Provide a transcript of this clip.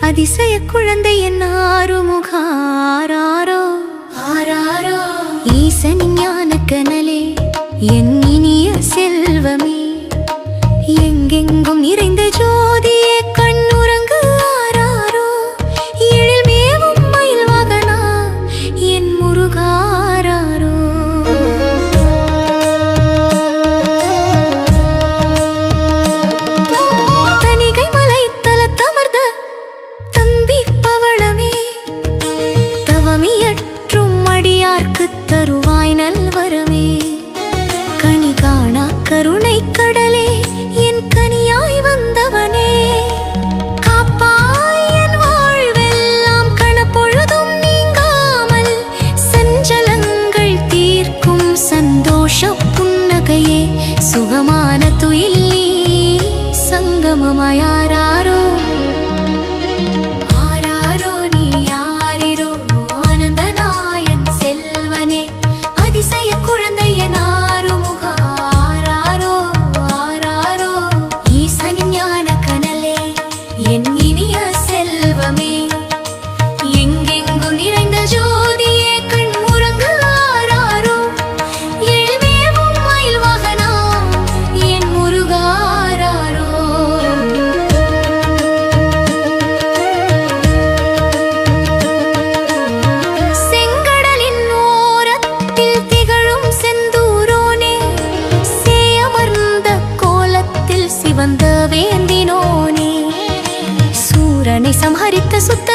அதிசய குழந்தை என் ஆறுமுகாரோ ஆராரோ. ஈசனின் ஞான கனலே என் இனி மம யாராரோ ஆராரோ நீ யாரிரோ? ஆனந்த நாயன் செல்வனே அதிசய குழந்தைய நாருமுக என் இனிய வந்த வேந்தினோனே சூரனை சம்ஹரித்த சுத்த